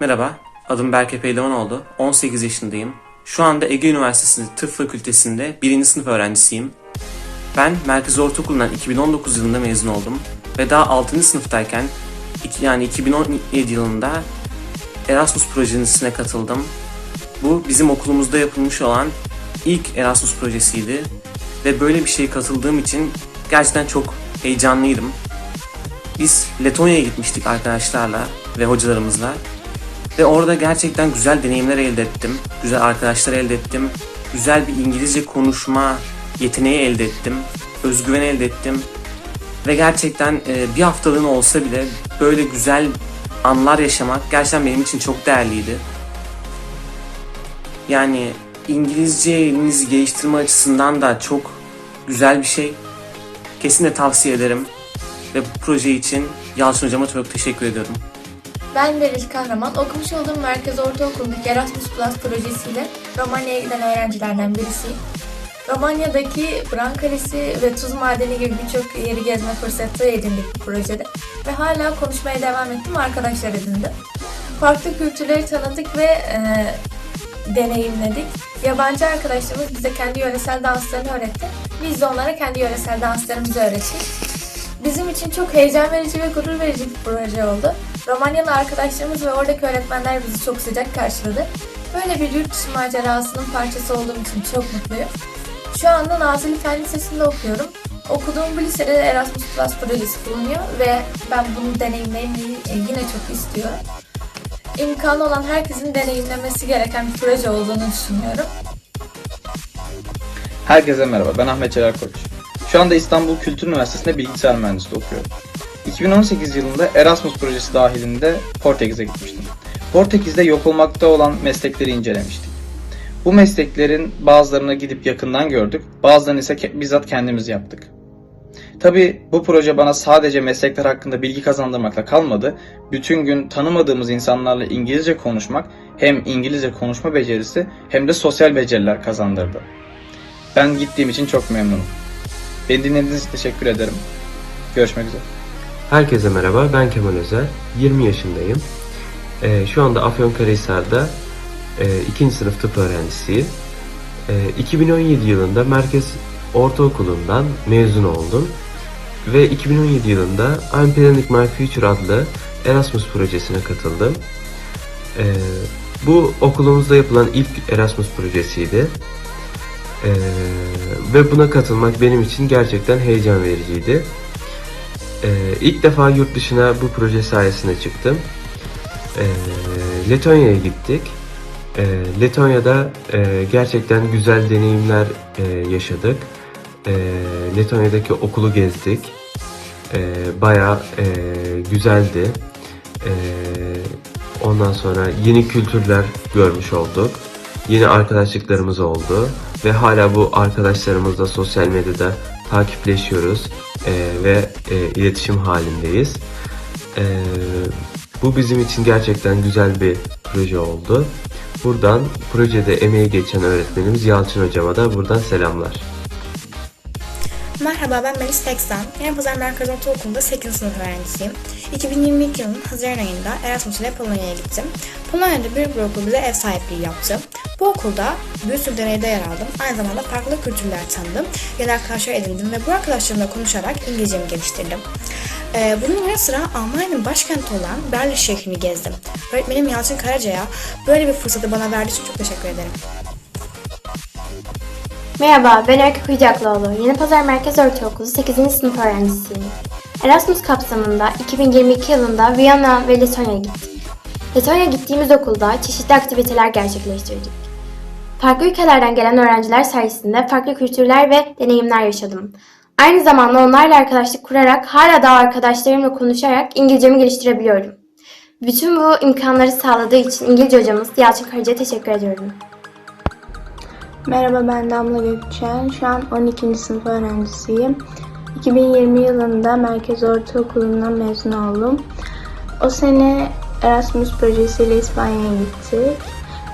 Merhaba, adım Berke Pehlivanoğlu. 18 yaşındayım. Şu anda Ege Üniversitesi Tıp Fakültesi'nde 1. sınıf öğrencisiyim. Ben Merkez Ortaokulu'ndan 2019 yılında mezun oldum ve daha 6. sınıftayken yani 2017 yılında Erasmus projesine katıldım. Bu bizim okulumuzda yapılmış olan ilk Erasmus projesiydi ve böyle bir şeye katıldığım için gerçekten çok heyecanlıydım. Biz Letonya'ya gitmiştik arkadaşlarla ve hocalarımızla. Ve orada gerçekten güzel deneyimler elde ettim. Güzel arkadaşlar elde ettim. Güzel bir İngilizce konuşma yeteneği elde ettim. Özgüven elde ettim. Ve gerçekten e, bir haftalığına olsa bile böyle güzel anlar yaşamak gerçekten benim için çok değerliydi. Yani İngilizcenizi geliştirme açısından da çok güzel bir şey. Kesinlikle tavsiye ederim. Ve bu proje için Yalçın Hocama çok teşekkür ediyorum. Ben Deriz Kahraman. Okumuş olduğum Merkez Ortaokulu'ndaki Erasmus Plus projesiyle Romanya'ya giden öğrencilerden birisiyim. Romanya'daki Bran Kalesi ve Tuz Madeni gibi birçok yeri gezme fırsatı edindik bu projede. Ve hala konuşmaya devam ettim, arkadaşlar edindim. Farklı kültürleri tanıdık ve e, deneyimledik. Yabancı arkadaşlarımız bize kendi yöresel danslarını öğretti. Biz de onlara kendi yöresel danslarımızı öğrettik. Bizim için çok heyecan verici ve gurur verici bir proje oldu. Romanyalı arkadaşlarımız ve oradaki öğretmenler bizi çok sıcak karşıladı. Böyle bir yurt dışı macerasının parçası olduğum için çok mutluyum. Şu anda Nazilli Fen Lisesi'nde okuyorum. Okuduğum bu lisede de Erasmus Plus projesi bulunuyor ve ben bunu deneyimlemeyi yine çok istiyorum. İmkanı olan herkesin deneyimlemesi gereken bir proje olduğunu düşünüyorum. Herkese merhaba, ben Ahmet Celal Koç. Şu anda İstanbul Kültür Üniversitesi'nde bilgisayar mühendisliği okuyorum. 2018 yılında Erasmus projesi dahilinde Portekiz'e gitmiştim. Portekiz'de yok olmakta olan meslekleri incelemiştik. Bu mesleklerin bazılarına gidip yakından gördük, bazılarını ise ke- bizzat kendimiz yaptık. Tabi bu proje bana sadece meslekler hakkında bilgi kazandırmakla kalmadı, bütün gün tanımadığımız insanlarla İngilizce konuşmak hem İngilizce konuşma becerisi hem de sosyal beceriler kazandırdı. Ben gittiğim için çok memnunum. Beni dinlediğiniz için teşekkür ederim. Görüşmek üzere. Herkese merhaba, ben Kemal Özer. 20 yaşındayım. Ee, şu anda Afyonkarahisar'da e, ikinci sınıf tıp öğrencisiyim. Ee, 2017 yılında Merkez Ortaokulu'ndan mezun oldum. Ve 2017 yılında I'm Planning My Future adlı Erasmus projesine katıldım. Ee, bu okulumuzda yapılan ilk Erasmus projesiydi. Ee, ve buna katılmak benim için gerçekten heyecan vericiydi. Ee, ilk defa yurt dışına bu proje sayesinde çıktım. Ee, Letonya'ya gittik. Ee, Letonya'da e, gerçekten güzel deneyimler e, yaşadık. Ee, Letonya'daki okulu gezdik. Bayağı e, güzeldi. Ondan sonra yeni kültürler görmüş olduk. Yeni arkadaşlıklarımız oldu ve hala bu arkadaşlarımızla sosyal medyada takipleşiyoruz e, ve e, iletişim halindeyiz. E, bu bizim için gerçekten güzel bir proje oldu. Buradan projede emeği geçen öğretmenimiz Yalçın Hocama da buradan selamlar. Merhaba ben Melis Teksan. Yeni Pazar Merkez Ortaokulu'nda 8. sınıf öğrencisiyim. 2022 yılının Haziran ayında Erasmus ile Polonya'ya gittim. Polonya'da bir okul bize ev sahipliği yaptı. Bu okulda bir sürü deneyde yer aldım. Aynı zamanda farklı kültürler tanıdım. Yeni arkadaşlar edindim ve bu arkadaşlarımla konuşarak İngilizcemi geliştirdim. Ee, bunun yanı sıra Almanya'nın başkenti olan Berlin şehrini gezdim. Öğretmenim Yalçın Karaca'ya böyle bir fırsatı bana verdiği için çok teşekkür ederim. Merhaba, ben Öykü Kuyucaklıoğlu. Yeni Pazar Merkez Ortaokulu 8. sınıf öğrencisiyim. Erasmus kapsamında 2022 yılında Viyana ve Letonya'ya gittik. Letonya'ya gittiğimiz okulda çeşitli aktiviteler gerçekleştirdik. Farklı ülkelerden gelen öğrenciler sayesinde farklı kültürler ve deneyimler yaşadım. Aynı zamanda onlarla arkadaşlık kurarak hala daha arkadaşlarımla konuşarak İngilizcemi geliştirebiliyorum. Bütün bu imkanları sağladığı için İngilizce hocamız Yalçın Karaca'ya teşekkür ediyorum. Merhaba ben Damla Gökçen. Şu an 12. sınıf öğrencisiyim. 2020 yılında Merkez Ortaokulu'ndan mezun oldum. O sene Erasmus projesiyle İspanya'ya gittik.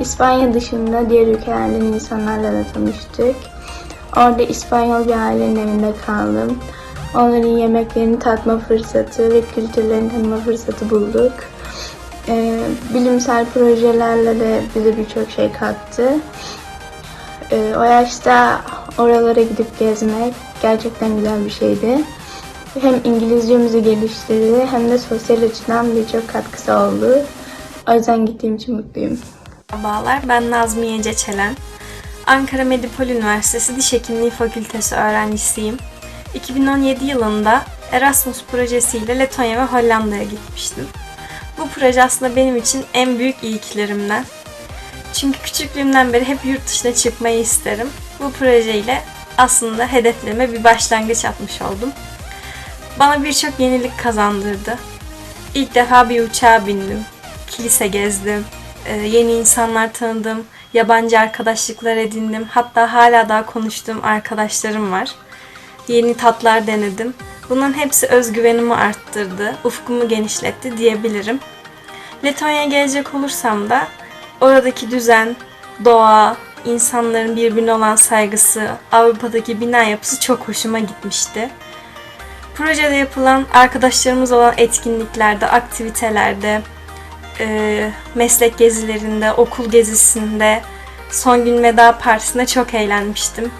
İspanya dışında diğer ülkelerden insanlarla da tanıştık. Orada İspanyol bir ailenin evinde kaldım. Onların yemeklerini tatma fırsatı ve kültürlerini tanıma fırsatı bulduk. Ee, bilimsel projelerle de bize birçok şey kattı. Ee, o yaşta oralara gidip gezmek gerçekten güzel bir şeydi. Hem İngilizcemizi geliştirdi hem de sosyal açıdan birçok katkısı oldu. O yüzden gittiğim için mutluyum. Merhabalar, ben Nazmiye Ceçelen. Ankara Medipol Üniversitesi Diş Hekimliği Fakültesi öğrencisiyim. 2017 yılında Erasmus projesiyle Letonya ve Hollanda'ya gitmiştim. Bu proje aslında benim için en büyük iyiliklerimden. Çünkü küçüklüğümden beri hep yurt dışına çıkmayı isterim. Bu projeyle aslında hedeflerime bir başlangıç atmış oldum. Bana birçok yenilik kazandırdı. İlk defa bir uçağa bindim. Kilise gezdim. Ee, yeni insanlar tanıdım. Yabancı arkadaşlıklar edindim. Hatta hala daha konuştuğum arkadaşlarım var. Yeni tatlar denedim. Bunların hepsi özgüvenimi arttırdı, ufkumu genişletti diyebilirim. Letonya'ya gelecek olursam da oradaki düzen, doğa, insanların birbirine olan saygısı, Avrupa'daki bina yapısı çok hoşuma gitmişti. Projede yapılan arkadaşlarımız olan etkinliklerde, aktivitelerde, e, meslek gezilerinde, okul gezisinde, son gün veda partisinde çok eğlenmiştim.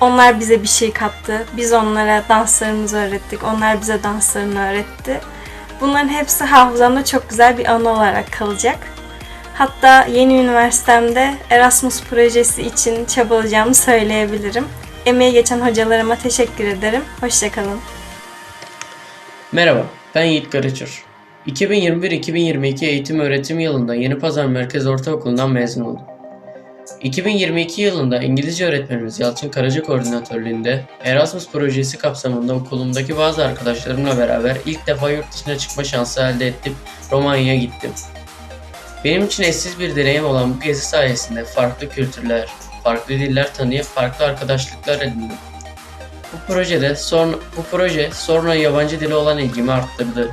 Onlar bize bir şey kattı. Biz onlara danslarımızı öğrettik. Onlar bize danslarını öğretti. Bunların hepsi hafızamda çok güzel bir anı olarak kalacak. Hatta yeni üniversitemde Erasmus projesi için çabalayacağımı söyleyebilirim. Emeği geçen hocalarıma teşekkür ederim. Hoşçakalın. Merhaba, ben Yiğit Karaçur. 2021-2022 eğitim öğretim yılında Yeni Pazar Merkez Ortaokulu'ndan mezun oldum. 2022 yılında İngilizce öğretmenimiz Yalçın Karaca koordinatörlüğünde Erasmus projesi kapsamında okulumdaki bazı arkadaşlarımla beraber ilk defa yurt dışına çıkma şansı elde ettim, Romanya'ya gittim. Benim için eşsiz bir deneyim olan bu gezi sayesinde farklı kültürler, farklı diller tanıyıp farklı arkadaşlıklar edindim. Bu projede sonra bu proje sonra yabancı dili olan ilgimi arttırdı.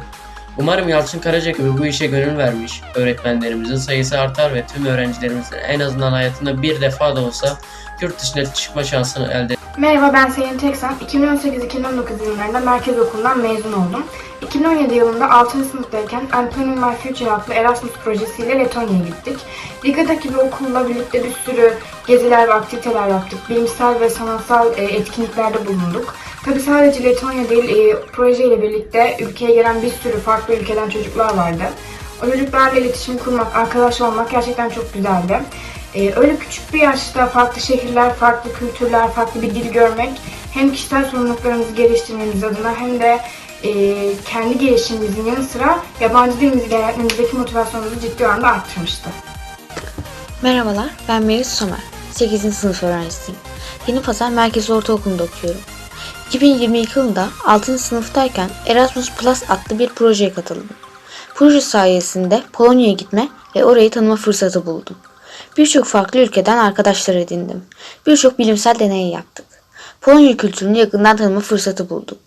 Umarım Yalçın Karaca gibi bu işe gönül vermiş öğretmenlerimizin sayısı artar ve tüm öğrencilerimizin en azından hayatında bir defa da olsa yurt dışına çıkma şansını elde Merhaba ben Sayın Teksan. 2018-2019 yıllarında Merkez Okulu'ndan mezun oldum. 2017 yılında 6. sınıftayken Antonin My Future adlı Erasmus projesiyle Letonya'ya gittik. Riga'daki bir okulla birlikte bir sürü geziler ve aktiviteler yaptık. Bilimsel ve sanatsal e, etkinliklerde bulunduk. Tabi sadece Letonya değil, e, projeyle birlikte ülkeye gelen bir sürü farklı ülkeden çocuklar vardı. O çocuklarla iletişim kurmak, arkadaş olmak gerçekten çok güzeldi. Ee, öyle küçük bir yaşta farklı şehirler, farklı kültürler, farklı bir dil görmek hem kişisel sorumluluklarımızı geliştirmemiz adına hem de e, kendi gelişimimizin yanı sıra yabancı dilimizi öğrenmemizdeki motivasyonumuzu ciddi oranda arttırmıştı. Merhabalar, ben Melis Somer. 8. sınıf öğrencisiyim. Yeni Pazar Merkez Ortaokulu'nda okuyorum. 2022 yılında 6. sınıftayken Erasmus Plus adlı bir projeye katıldım. Proje sayesinde Polonya'ya gitme ve orayı tanıma fırsatı buldum. Birçok farklı ülkeden arkadaşlar edindim. Birçok bilimsel deney yaptık. Polonya kültürünü yakından tanıma fırsatı buldum.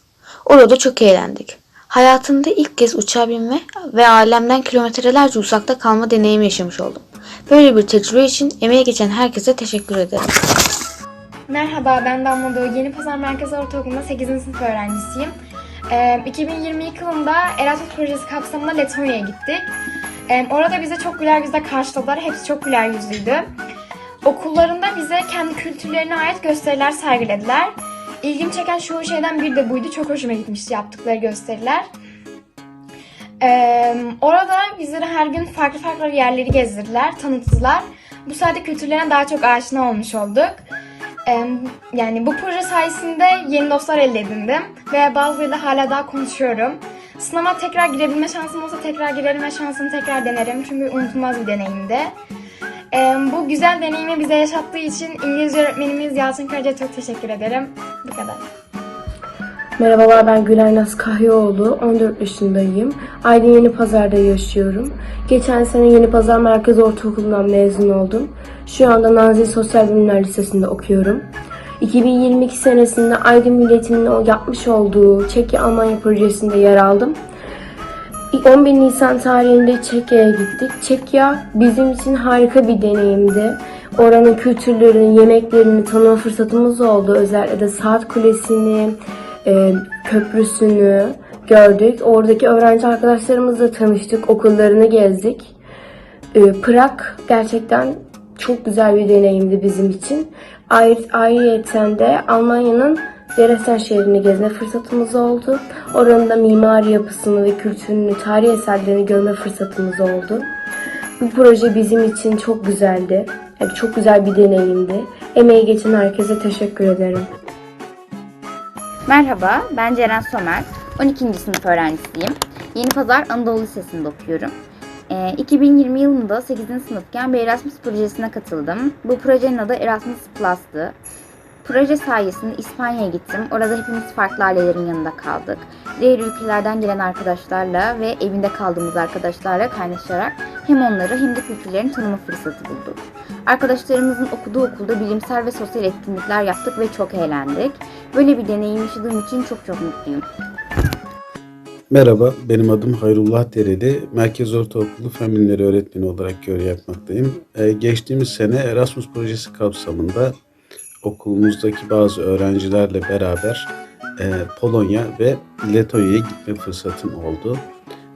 Orada çok eğlendik. Hayatımda ilk kez uçağa binme ve ailemden kilometrelerce uzakta kalma deneyimi yaşamış oldum. Böyle bir tecrübe için emeği geçen herkese teşekkür ederim. Merhaba ben Damla Doğu. Yeni Pazar Merkez Ortaokulu'nda 8. sınıf öğrencisiyim. Ee, 2022 yılında Erasmus projesi kapsamında Letonya'ya gittik. Ee, orada bize çok güler yüzle karşıladılar. Hepsi çok güler yüzlüydü. Okullarında bize kendi kültürlerine ait gösteriler sergilediler. İlgimi çeken şu şeyden biri de buydu. Çok hoşuma gitmişti yaptıkları gösteriler. Ee, orada bizlere her gün farklı farklı yerleri gezdirdiler, tanıttılar. Bu sayede kültürlerine daha çok aşina olmuş olduk. Ee, yani bu proje sayesinde yeni dostlar elde edindim ve bazılarıyla hala daha konuşuyorum. Sınava tekrar girebilme şansım olsa tekrar girerim ve şansımı tekrar denerim çünkü unutulmaz bir deneyimdi. Bu güzel deneyimi bize yaşattığı için İngilizce öğretmenimiz Yalçın Karaca'ya çok teşekkür ederim. Bu kadar. Merhabalar ben Gülay Naz Kahyaoğlu, 14 yaşındayım. Aydın Yeni Pazar'da yaşıyorum. Geçen sene Yeni Pazar Merkez Ortaokulu'ndan mezun oldum. Şu anda Nazilli Sosyal Bilimler Lisesi'nde okuyorum. 2022 senesinde Aydın Milleti'nin yapmış olduğu Çekya Almanya projesinde yer aldım. 11 Nisan tarihinde Çekya'ya gittik. Çekya bizim için harika bir deneyimdi. Oranın kültürlerini, yemeklerini tanıma fırsatımız oldu. Özellikle de Saat Kulesi'ni, e, köprüsünü gördük. Oradaki öğrenci arkadaşlarımızla tanıştık. Okullarını gezdik. Ee, Prag gerçekten çok güzel bir deneyimdi bizim için. Ayrı, ayrıyeten de Almanya'nın Dresden şehrini gezme fırsatımız oldu. Oranın da mimari yapısını ve kültürünü, tarihi eserlerini görme fırsatımız oldu. Bu proje bizim için çok güzeldi. Yani çok güzel bir deneyimdi. Emeği geçen herkese teşekkür ederim. Merhaba, ben Ceren Somer. 12. sınıf öğrencisiyim. Yeni Pazar Anadolu Lisesi'nde okuyorum. Ee, 2020 yılında 8. sınıfken bir Erasmus projesine katıldım. Bu projenin adı Erasmus Plus'tı. Proje sayesinde İspanya'ya gittim. Orada hepimiz farklı ailelerin yanında kaldık. Diğer ülkelerden gelen arkadaşlarla ve evinde kaldığımız arkadaşlarla kaynaşarak hem onları hem de kültürlerini tanıma fırsatı bulduk. Arkadaşlarımızın okuduğu okulda bilimsel ve sosyal etkinlikler yaptık ve çok eğlendik. Böyle bir deneyim yaşadığım için çok çok mutluyum. Merhaba, benim adım Hayrullah Dereli. Merkez Ortaokulu Fen Bilimleri öğretmeni olarak görev yapmaktayım. Ee, geçtiğimiz sene Erasmus projesi kapsamında okulumuzdaki bazı öğrencilerle beraber e, Polonya ve Letonya'ya gitme fırsatım oldu.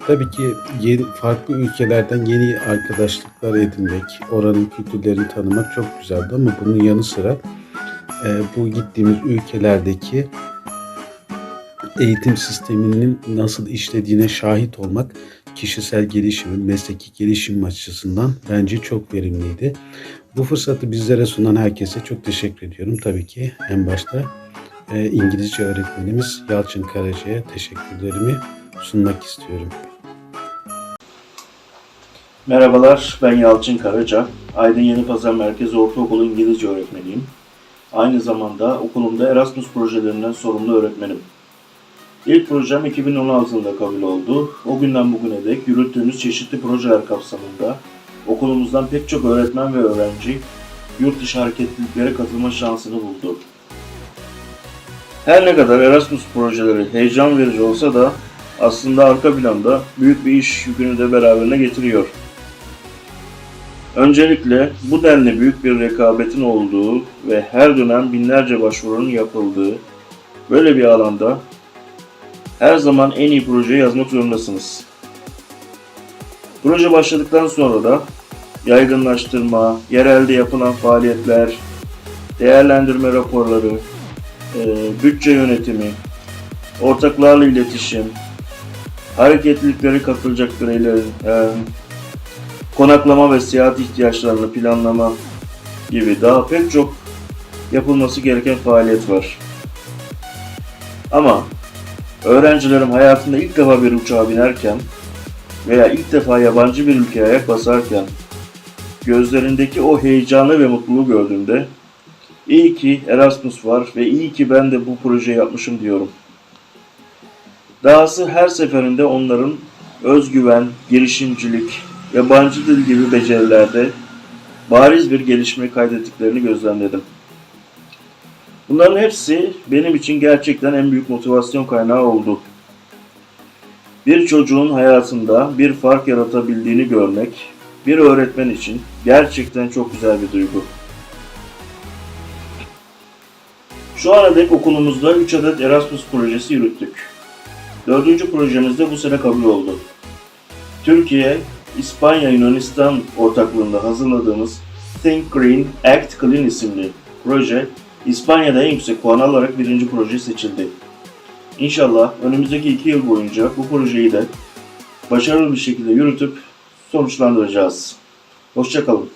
Tabii ki yeni, farklı ülkelerden yeni arkadaşlıklar edinmek, oranın kültürlerini tanımak çok güzeldi ama bunun yanı sıra e, bu gittiğimiz ülkelerdeki eğitim sisteminin nasıl işlediğine şahit olmak kişisel gelişim, mesleki gelişim açısından bence çok verimliydi. Bu fırsatı bizlere sunan herkese çok teşekkür ediyorum. Tabii ki en başta e, İngilizce öğretmenimiz Yalçın Karaca'ya teşekkürlerimi sunmak istiyorum. Merhabalar, ben Yalçın Karaca. Aydın Yeni Pazar Merkezi Ortaokulu İngilizce öğretmeniyim. Aynı zamanda okulumda Erasmus projelerinden sorumlu öğretmenim. İlk projem 2016 yılında kabul oldu. O günden bugüne dek yürüttüğümüz çeşitli projeler kapsamında okulumuzdan pek çok öğretmen ve öğrenci yurt dışı hareketliliklere katılma şansını buldu. Her ne kadar Erasmus projeleri heyecan verici olsa da aslında arka planda büyük bir iş yükünü de beraberine getiriyor. Öncelikle bu denli büyük bir rekabetin olduğu ve her dönem binlerce başvurunun yapıldığı böyle bir alanda her zaman en iyi projeyi yazmak zorundasınız. Proje başladıktan sonra da yaygınlaştırma, yerelde yapılan faaliyetler, değerlendirme raporları, e, bütçe yönetimi, ortaklarla iletişim, hareketlilikleri katılacak bireylerin e, konaklama ve seyahat ihtiyaçlarını planlama gibi daha pek çok yapılması gereken faaliyet var. Ama öğrencilerim hayatında ilk defa bir uçağa binerken veya ilk defa yabancı bir ülkeye ayak basarken gözlerindeki o heyecanı ve mutluluğu gördüğümde iyi ki Erasmus var ve iyi ki ben de bu projeyi yapmışım diyorum. Dahası her seferinde onların özgüven, girişimcilik, yabancı dil gibi becerilerde bariz bir gelişme kaydettiklerini gözlemledim. Bunların hepsi benim için gerçekten en büyük motivasyon kaynağı oldu. Bir çocuğun hayatında bir fark yaratabildiğini görmek bir öğretmen için gerçekten çok güzel bir duygu. Şu ana dek okulumuzda 3 adet Erasmus projesi yürüttük. Dördüncü projemiz de bu sene kabul oldu. Türkiye, İspanya Yunanistan ortaklığında hazırladığımız Think Green Act Clean isimli proje İspanya'da en yüksek puan alarak birinci proje seçildi. İnşallah önümüzdeki iki yıl boyunca bu projeyi de başarılı bir şekilde yürütüp sonuçlandıracağız. Hoşçakalın.